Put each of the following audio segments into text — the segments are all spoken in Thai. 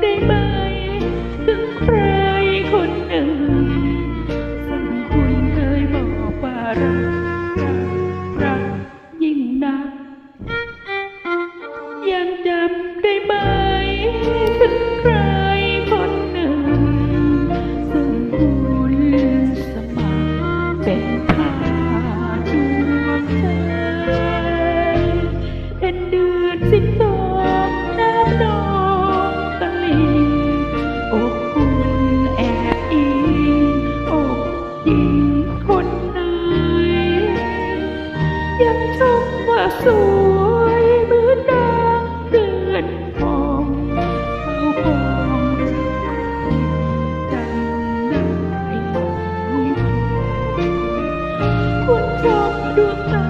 ได้ไหม ถึงใครคนหนึ่ง สั่งคุณเคยบอกว่ารักรักยิ่งนัก ยังจำได้ไหม ชมว่าสวยเหมือนดาวเดือนทองเฝ้าคองจำได้ไหมคุณชมดวงตา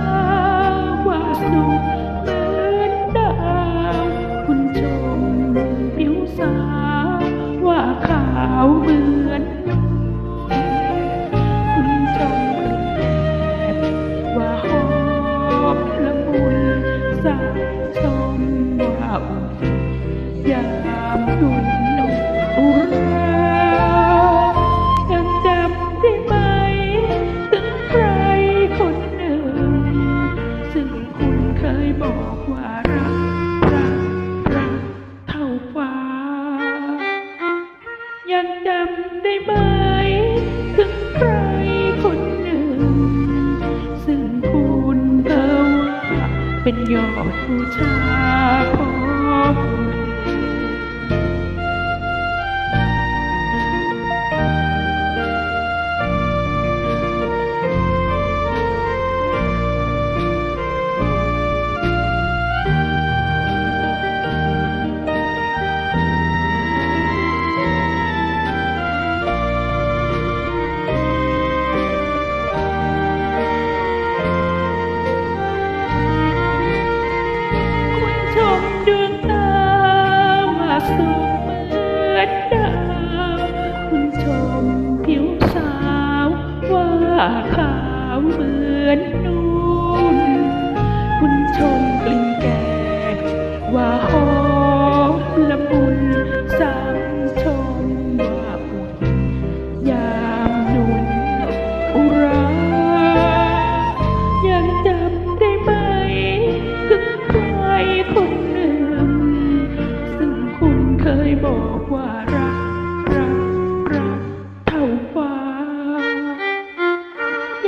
ว่าสุขเหมื อุ่นยามดุนอุรายังจำได้ไหม ถึงใครคนหนึ่ง ซึ่งคุณเคยบอกว่ารัก รัก รักเท่าฟ้า ยังจำได้ไหม ถึงใครคนหนึ่ง ซึ่งคุณเธอว่าเป็นยอดผู้ชา 出门。 บอกว่ารัก รัก รัก เท่าฟ้า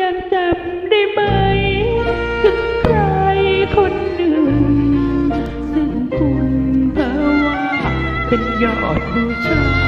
ยังจำได้ไหมถึงใครคนหนึ่ง ซึ่งคุณเธอว่าเป็นยอดบูชา